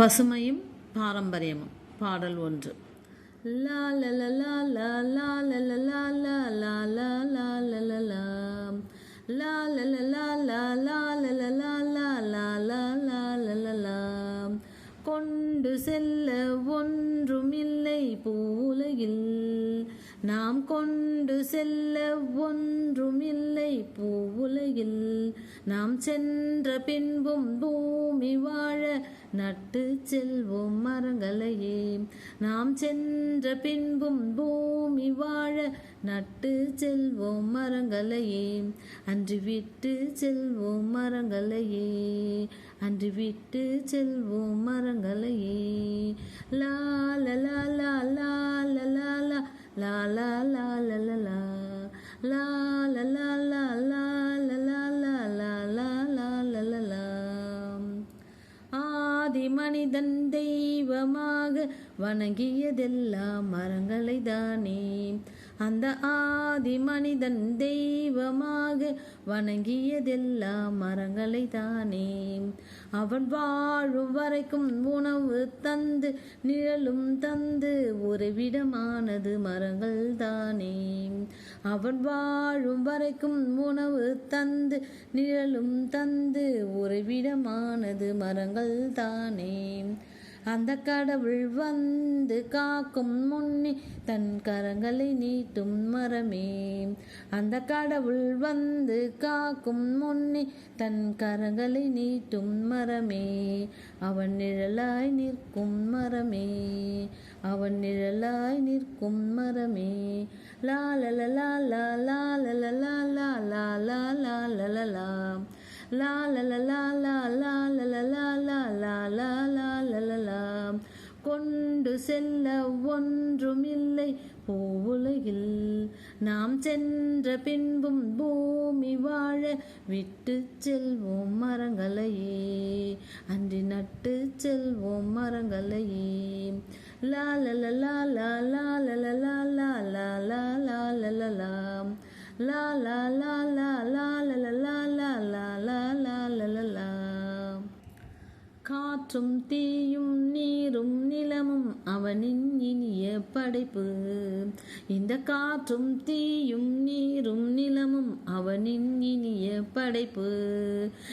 பசுமையும் பாரம்பரியமும் பாடல் ஒன்று கொண்டு செல்ல ஒன்றும் இல்லை பூலையில் நாம் கொண்டு செல்ல ஒன்றுமில்லை பூவுலகில். நாம் சென்ற பின்பும் பூமி வாழ நட்டு செல்வோம் மரங்களையே. நாம் சென்ற பின்பும் பூமி வாழ நட்டு செல்வோம் மரங்களையே. அன்று விட்டு செல்வோம் மரங்களையே. அன்று விட்டு செல்வோம் மரங்களையே. லா லா லா லா லா லா லா லா லா லா லா லா லா லா லா லா லா லா லா லா லா லா லா லா ஆதி மனிதன் தெய்வமாக வணங்கியதெல்லாம் மரங்களை தானே அந்த ஆதி மனிதன் தெய்வமாக வணங்கியதெல்லாம் மரங்களை தானே. அவன் வாழும் வரைக்கும் உணவு தந்து நிழலும் தந்து உறைவிடமானது மரங்கள் தானே. அவன் வாழும் வரைக்கும் உணவு தந்து நிழலும் தந்து உறைவிடமானது மரங்கள் தானே. அந்த கடவுள் வந்து காக்கும் முன்னே தன் கரங்களை நீட்டும் மரமே அந்த கடவுள் வந்து காக்கும் முன்னே தன் கரங்களை நீட்டும் மரமே அவன் நிழலாய் நிற்கும் மரமே அவன் நிழலாய் நிற்கும் மரமே லாலல லாலா லாலல லாலா லாலா லாலலலா லாலல லாலா லாலல லாலா கொண்டு செல்ல ஒன்றுமில்லை. பூவுலகில் நாம் சென்ற பின்பும் பூமி வாழ விட்டு செல்வோம் மரங்களையே. அன்றி நட்டு செல்வோம் மரங்களையே. லாலல லாலா லாலல லாலா லாலா லாலலா லா லாலா காற்றும் தீயும் நீரும் நிலமும் அவனின் இனிய படைப்பு. இந்த காற்றும் தீயும் நீரும் நிலமும் அவனின் இனிய படைப்பு.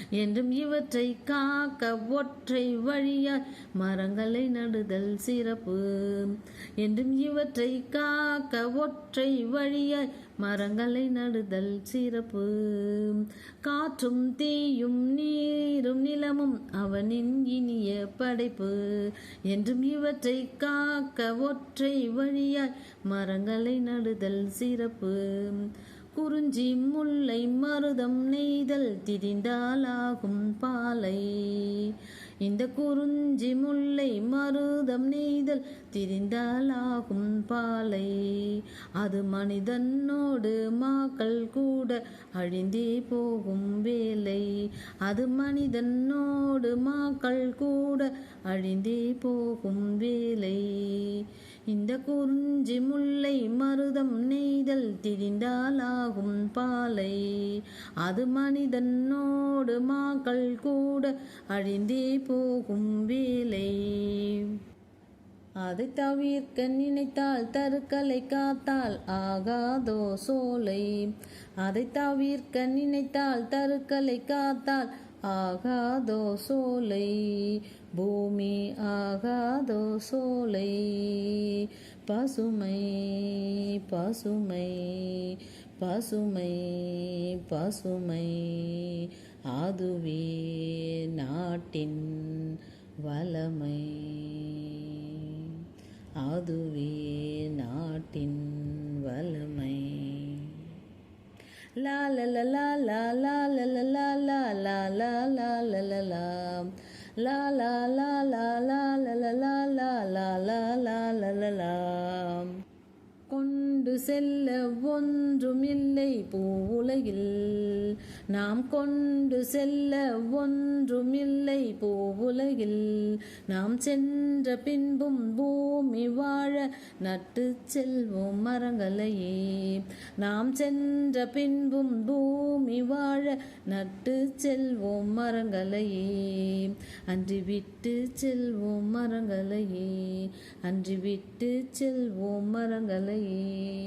என்றும் இவற்றை காக்க ஒற்றை வழியாய் மரங்களை நடுதல் சிறப்பு. என்றும் இவற்றை காக்க ஒற்றை வழியாய் மரங்களை நடுதல் சிறப்பு. காற்றும் தீயும் நீரும் நிலமும் அவனின் இனிய படைப்பு என்றும் இவற்றை காக்க ஒற்றை வழியாய் மரங்களை நடுதல் சிறப்பு. குறிஞ்சி முல்லை மருதம் நெய்தல் திரிந்தாலாகும் பாலை. இந்த குறிஞ்சி முல்லை மருதம் நெய்தல் திரிந்தாலாகும் பாலை. அது மனிதனோடு மாக்கள் கூட அழிந்தே போகும் வேலை. அது மனிதனோடு மாக்கள் கூட அழிந்தே போகும் வேலை. இந்த குறிஞ்சி முல்லை மருதம் நெய்தல் திரிந்தாலாகும் பாலை. அது மனிதனோடு மாக்கள் கூட அழிந்தே போகும் வேலை. அதை தவிர்க்க நினைத்தால் தருக்கலை காத்தால் ஆகாதோ சோலை. அதை தவிர்க்க நினைத்தால் தருக்கலை காத்தால் ஆகாதோ சோலை. பூமி ஆகாதோ சோலை. பசுமை பசுமை பசுமை பசுமை. அதுவே நாட்டின் வளமை. அதுவே நாட்டின் வலிமை லா லலலா லா லா லலலா லா லா லா லா லலலா லா லா லா லா லா லலலா லா லா லா லா லலலா செல்ல ஒன்றுமில்லை பூவுலகில். நாம் கொண்டு செல்ல ஒன்றுமில்லை பூவுலகில். நாம் சென்ற பின்பும் பூமி வாழ நட்டு செல்வோம் மரங்களையே. நாம் சென்ற பின்பும் பூமி வாழ நட்டு செல்வோம் மரங்களையே. அன்றி விட்டு செல்வோம் மரங்களையே. அன்றி விட்டு செல்வோம் மரங்களையே.